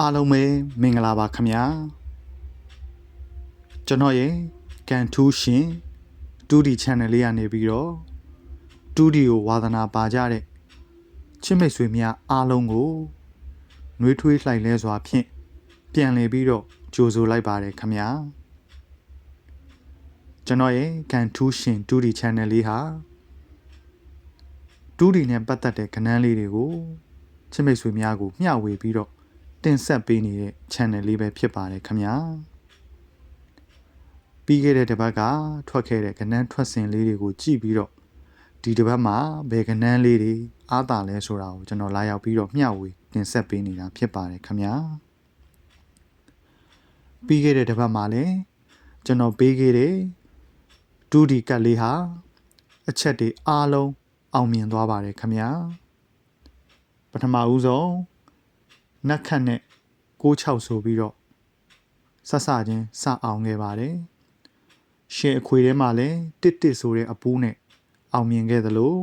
အားလုံးပဲမင်္ဂလာပါခင်ဗျာကျွန်တော်ရဲ့ကန်ထူးရှင်တူဒီ channel လေးကနေပြီးတော့တူဒီကိုဝါသနာပါကြတဲ့ချစ်မိတ်ဆွေများအားလုံးကိုနှွေးထွေးလှိုက်လဲစွာဖြင့်ပြန်လည်ပြီးတော့ကြိုဆိုလိုက်ပါတယ်ခင်ဗျာကျွန်တော်ရဲ့ကန်ထူးရှင်တူဒီ channel လေးဟာတူဒီနဲ့ပတ်သက်တဲ့ကဏ္ဍလေးတွေကိုချစ်မိတ်ဆွေများကိုမျှဝေပြီးတော့ တင်ဆက်ပေးနေတဲ့ channel လေးပဲဖြစ်ပါတယ်ခင်ဗျာပြီးခဲ့တဲ့တစ်ပတ်ကထွက်ခဲ့တဲ့ကဏ္ဍထွက်စဉ်လေးတွေကိုကြည့်ပြီးတော့ဒီတစ်ပတ်မှာဘယ်ကဏ္ဍလေးတွေအားတာလဲဆိုတာကိုကျွန်တော်လာရောက်ပြီးတော့မျှဝေတင်ဆက်ပေးနေတာဖြစ်ပါတယ်ခင်ဗျာပြီးခဲ့တဲ့တစ်ပတ်မှာလည်းကျွန်တော်ပေးခဲ့တဲ့ဒူဒီကတ်လေးဟာအချက်တွေအားလုံးအောင်မြင်သွားပါတယ်ခင်ဗျာပထမဦးဆုံး နက်ခတ်နဲ့66ဆိုပြီးတော့ဆက်စချင်းစအောင်ခဲ့ပါတယ်ရှင်အခွေထဲမှာလည်းတစ်တစ်ဆိုတဲ့အပူးနဲ့အောင်မြင်ခဲ့သလို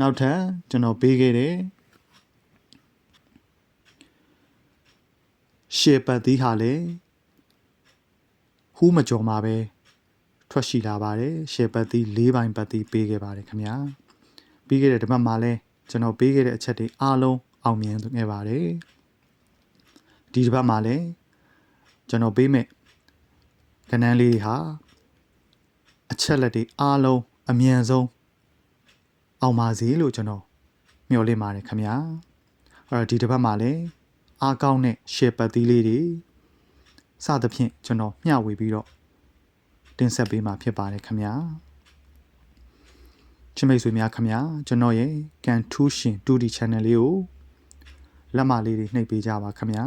နောက်ထပ်ကျွန်တော်ပေးခဲ့တဲ့ရှေပတ်သီးဟာလည်းဟူးမကြော်မှာပဲထွက်ရှိလာပါတယ်ရှေပတ်သီး၄ပိုင်းပတ်သီးပေးခဲ့ပါတယ်ခင်ဗျာပြီးခဲ့တဲ့ဒီဘက်မှာလည်း ကျွန်တော်ပေးခဲ့တဲ့အချက်တွေအားလုံးအောင်မြင်ခဲ့ပါတယ်ဒီတစ်ပတ်မှာလည်းကျွန်တော်ပေးမဲ့ကဏ္ဍလေးတွေဟာအချက်လက်တွေအားလုံးအမြန်ဆုံးအောင်ပါစေလို့ကျွန်တော်မျှော်လင့်ပါတယ်ခင်ဗျာအဲ့တော့ဒီတစ်ပတ်မှာလည်းအားကောင်းတဲ့ share ပတ်သီးလေးတွေစသဖြင့်ကျွန်တော်မျှဝေပြီးတော့တင်ဆက်ပေးမှာဖြစ်ပါတယ်ခင်ဗျာ ချစ်မိတ်ဆွေများခင်ဗျာကျွန်တော်ရဲ့ကန်ထူးရှင် 2D channel လေးကိုလက်မလေးတွေနှိပ်ပေးကြပါခင်ဗျာ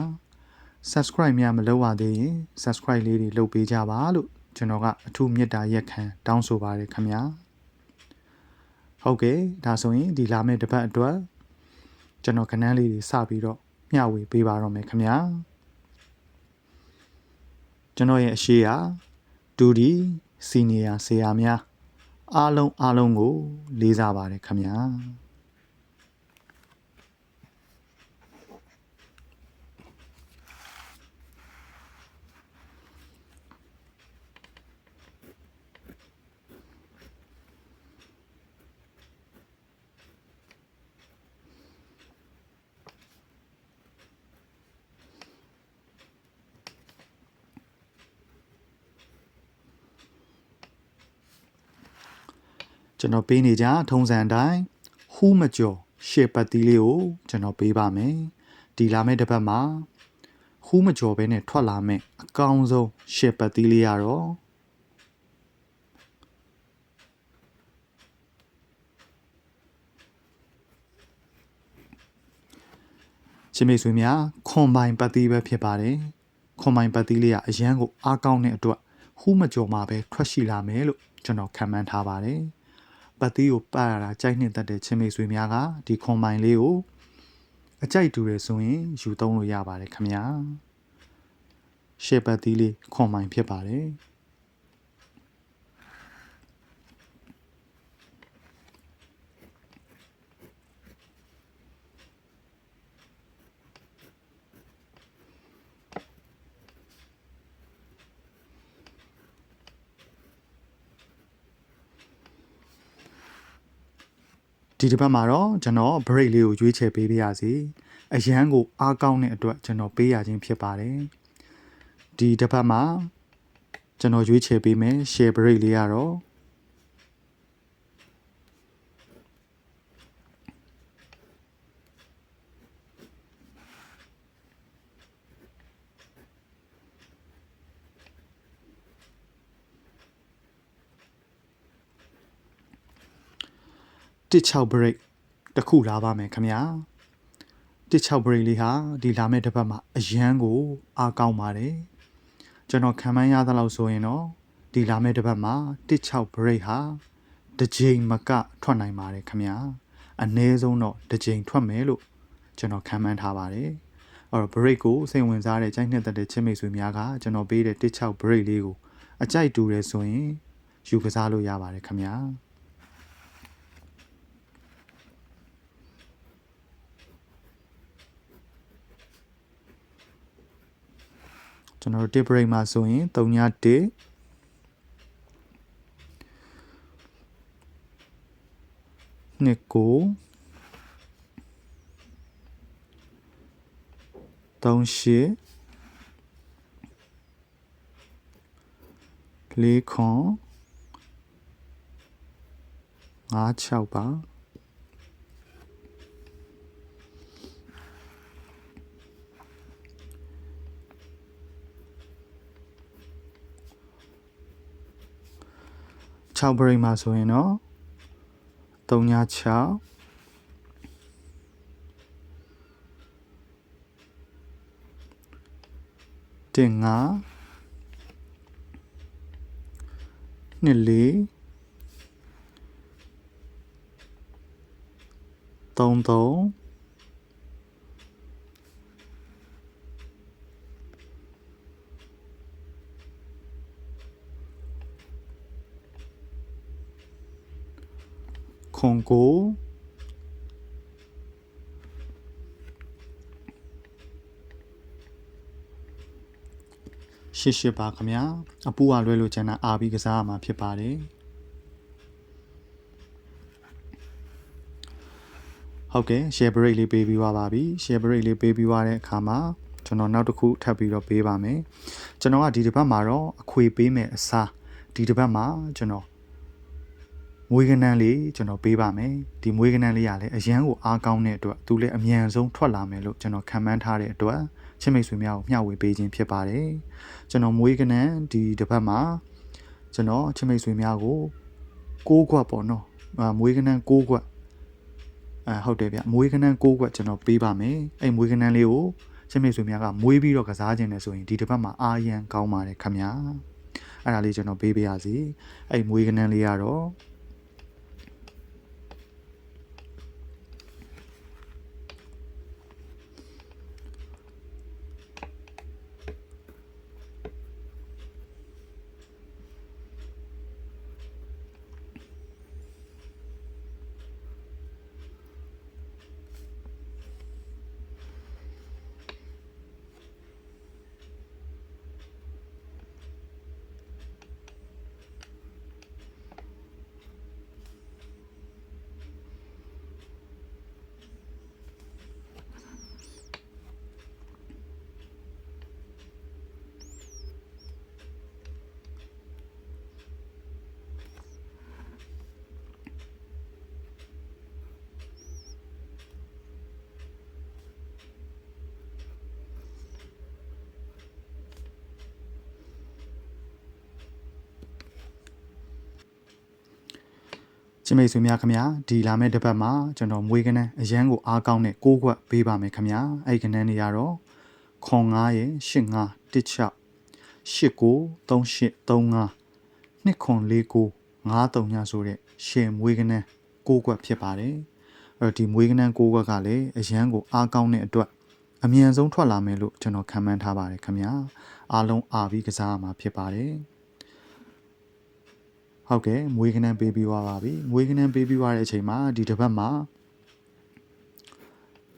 subscribe များမလုပ်ရသေးရင် subscribe လေးတွေလုပ်ပေးကြပါလို့ကျွန်တော်ကအထူးမေတ္တာရက်ခံတောင်းဆိုပါတယ်ခင်ဗျာဟုတ်ကဲ့ဒါဆိုရင်ဒီလာမယ့်တစ်ပတ်အတွက်ကျွန်တော်ကဏ္ဍလေးတွေစပြီးတော့မျှဝေပေးပါတော့မယ်ခင်ဗျာကျွန်တော်ရဲ့အရှိရာဒူဒီစီနီယာဆရာများ အားလုံးအားလုံးကို လေးစားပါတယ်ခင်ဗျာ ကျွန်တော်ပေးနေကြထုံးစံအတိုင်းဟူးမကျော်ရှေ့ပတ်တီးလေးကိုကျွန်တော်ပေးပါမယ်ဒီလာမယ့်တစ်ပတ်မှာဟူးမကျော်ပဲနဲ့ထွက်လာမယ့်အကောင်းဆုံးရှေ့ပတ်တီးလေးရတော့ချင်းမေဆွေများခွန်ပိုင်ပတ်တီးပဲဖြစ်ပါတယ်ခွန်ပိုင်ပတ်တီးလေးကအရန်ကိုအားကောင်းတဲ့အတွက်ဟူးမကျော်မှာပဲထွက်ရှိလာမယ်လို့ကျွန်တော်ခံမှန်းထားပါတယ် ပတ်သီးကိုပတ်ရတာကြိုက်နှစ်သက်တဲ့ချင်းမိတ်ဆွေများကဒီခွန်ပိုင်လေးကိုအကြိုက်တူတယ်ဆိုရင်ယူသုံးလို့ရပါတယ်ခင်ဗျာရှေ့ပတ်သီးလေးခွန်ပိုင်ဖြစ်ပါတယ် ဒီတစ်ပတ်မှာတော့ကျွန်တော် break လေးကိုရွေးချယ်ပေးပါရစေအရန်ကိုအားကောင်းတဲ့အတွက်ကျွန်တော်ပေးရခြင်းဖြစ်ပါတယ်ဒီတစ်ပတ်မှာကျွန်တော်ရွေးချယ်ပေးမယ် share break လေးကတော့ 16 break တစ်ခုလာပါမယ်ခင်ဗျာ16 break လေးဟာဒီလာမယ့်တစ်ပတ်မှာအရန်ကိုအားကောင်းပါတယ်ကျွန်တော်ခံမှန်းရသလောက်ဆိုရင်တော့ဒီလာမယ့်တစ်ပတ်မှာ16 break ဟာတစ်ချိန်မကထွက်နိုင်ပါတယ်ခင်ဗျာအနည်းဆုံးတော့တစ်ချိန်ထွက်မယ်လို့ကျွန်တော်ခံမှန်းထားပါတယ်အဲ့တော့ break ကိုစိတ်ဝင်စားတဲ့ကြိုက်နှစ်သက်တဲ့ချင်းမိတ်ဆွေများကကျွန်တော်ပေးတဲ့16 break လေးကိုအကြိုက်တူတယ်ဆိုရင်ယူကစားလို့ရပါတယ်ခင်ဗျာ ကျွန်တော်တို့ tip break မှာဆိုရင်3ည1နှစ်ကို3ရှစ်လေးခွန်5 6ပါ 6 break မှာဆိုရင်တော့3ည6 တင်ငါနှစ်လေးသုံးသုံး ခွန်ကိုရှစ်ရှစ်ပါခင်ဗျာအပူကလွဲလို့ကျန်တာအာပြီးကစားရမှာဖြစ်ပါတယ်ဟုတ်ကဲ့ share break လေးပေးပြီးသွားပါပြီ share break လေးပေးပြီးသွားတဲ့အခါမှာကျွန်တော်နောက်တစ်ခုထပ်ပြီးတော့ပေးပါမယ်ကျွန်တော်ကဒီတစ်ပတ်မှာတော့အခွေပေးမယ်အစားဒီတစ်ပတ်မှာကျွန်တော် မွေးကနန်းလေးကျွန်တော်ပေးပါမယ်ဒီမွေးကနန်းလေးကလည်းအရန်ကိုအားကောင်းတဲ့အတွက်သူလည်းအမြန်ဆုံးထွက်လာမယ်လို့ကျွန်တော်ခံမှန်းထားတဲ့အတွက်ချစ်မိတ်ဆွေများကိုမျှဝေပေးခြင်းဖြစ်ပါတယ်ကျွန်တော်မွေးကနန်းဒီတစ်ပတ်မှာကျွန်တော်ချစ်မိတ်ဆွေများကိုကိုးကွက်ပေါ့နော်အာမွေးကနန်းကိုးကွက်အဲဟုတ်တယ်ဗျမွေးကနန်းကိုးကွက်ကျွန်တော်ပေးပါမယ်အဲ့မွေးကနန်းလေးကိုချစ်မိတ်ဆွေများကမွေးပြီးတော့ကစားခြင်းနဲ့ဆိုရင်ဒီတစ်ပတ်မှာအာရန်ကောင်းပါတယ်ခင်ဗျာအဲ့ဒါလေးကျွန်တော်ပေးပေးရစီအဲ့မွေးကနန်းလေးကတော့ ချစ်မိတ်ဆွေများခင်ဗျာဒီလာမယ့်တစ်ပတ်မှာကျွန်တော်မွေးကနန်းအရန်ကိုအားကောင်းတဲ့ကိုးကွက်ပေးပါမယ်ခင်ဗျာအဲ့ဒီကနန်းတွေကတော့ခွန်9ရဲ့8 5 1 6 8 9 3 8 3 5နှစ်ခွန်4 9 5 3ညဆိုတဲ့ရှယ်မွေးကနန်းကိုးကွက်ဖြစ်ပါတယ်အဲ့တော့ဒီမွေးကနန်းကိုးကွက်ကလည်းအရန်ကိုအားကောင်းတဲ့အတွက်အမြန်ဆုံးထွက်လာမယ်လို့ကျွန်တော်ခံမှန်းထားပါတယ်ခင်ဗျာအားလုံးအားပြီးကစားရမှာဖြစ်ပါတယ် ဟုတ်ကဲ့မွေးကနန်းပေးပြီးသွားပါပြီမွေးကနန်းပေးပြီးသွားတဲ့အချိန်မှာဒီတစ်ပတ်မှာ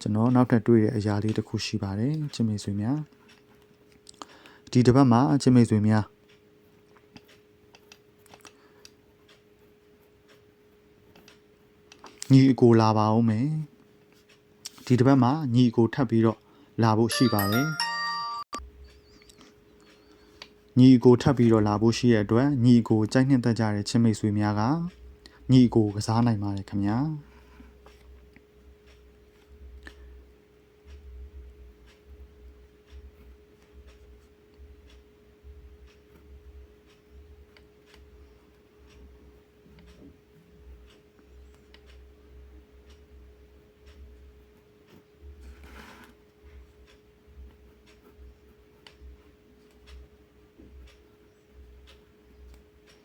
ကျွန်တော်နောက်ထပ်တွေ့တဲ့အရာလေးတစ်ခုရှိပါတယ်ချစ်မိတ်ဆွေများဒီတစ်ပတ်မှာချစ်မိတ်ဆွေများညီအကိုလာပါအောင်မယ်ဒီတစ်ပတ်မှာညီအကိုထပ်ပြီးတော့လာဖို့ရှိပါတယ် ညီအကိုထပ်ပြီးတော့လာဖို့ရှိတဲ့အတွက်ညီအကိုကြိုက်နှစ်သက်ကြတဲ့ချင်းမိတ်ဆွေများကညီအကိုကစားနိုင်ပါတယ်ခင်ဗျာ ဘယ်သူတွေပြိုစကမှမရှုံးနေပါ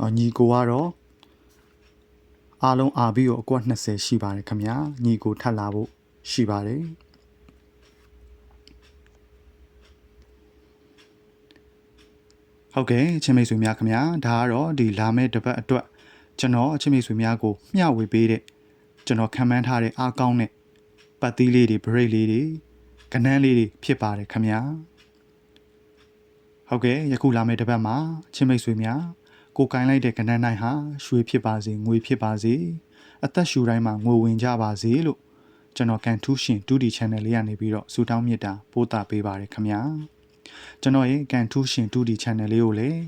အော်ညီကိုကတော့အားလုံးအာပြီးတော့အကွက်20ရှိပါတယ်ခင်ဗျာညီကိုထပ်လာဖို့ရှိပါတယ် ဟုတ်ကဲ့ချင်းမိတ်ဆွေများခင်ဗျာဒါကတော့ဒီလာမယ့်တစ်ပတ်အတွက်ကျွန်တော်ချင်းမိတ်ဆွေများကိုမျှဝေပေးတဲ့ကျွန်တော်ခံမှန်းထားတဲ့အားကောင်းတဲ့ပတ်သီးလေးတွေ break လေးတွေကနန်းလေးတွေဖြစ်ပါတယ်ခင်ဗျာဟုတ်ကဲ့ယခုလာမယ့်တစ်ပတ်မှာချင်းမိတ်ဆွေများကိုကင်လိုက်တဲ့ကနန်းတိုင်းဟာရွှေဖြစ်ပါစေငွေဖြစ်ပါစေအသက်ရှူတိုင်းမှာငွေဝင်ကြပါစေလို့ကျွန်တော်ကန်ထူးရှင် 2D channel လေးကနေပြီးတော့စူတောင်းမြတ်တာပို့တာပေးပါတယ်ခင်ဗျာ ကျွန်တော်ရဲ့ကန်ထူးရှင် 2D channel လေးကိုလည်း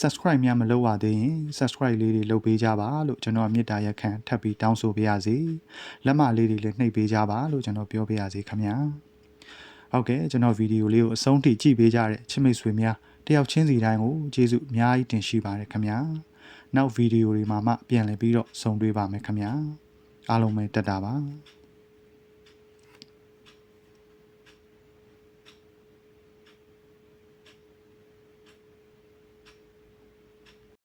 subscribe များမလုပ်ရသေးရင် subscribe လေးတွေလုပ်ပေးကြပါလို့ကျွန်တော်မြစ်တာရက်ခံထပ်ပြီးတောင်းဆိုပေးရစီလက်မလေးတွေလည်းနှိပ်ပေးကြပါလို့ကျွန်တော်ပြောပေးရစီခင်ဗျာဟုတ်ကဲ့ကျွန်တော်ဗီဒီယိုလေးကိုအဆုံးထိကြည့်ပေးကြတဲ့ချစ်မိတ်ဆွေများတယောက်ချင်းစီတိုင်းကိုကျေးဇူးအများကြီးတင်ရှိပါတယ်ခင်ဗျာနောက်ဗီဒီယိုတွေမှာမှပြန်လည်ပြီးတော့ဆုံတွေ့ပါမယ်ခင်ဗျာအားလုံးပဲတက်တာပါ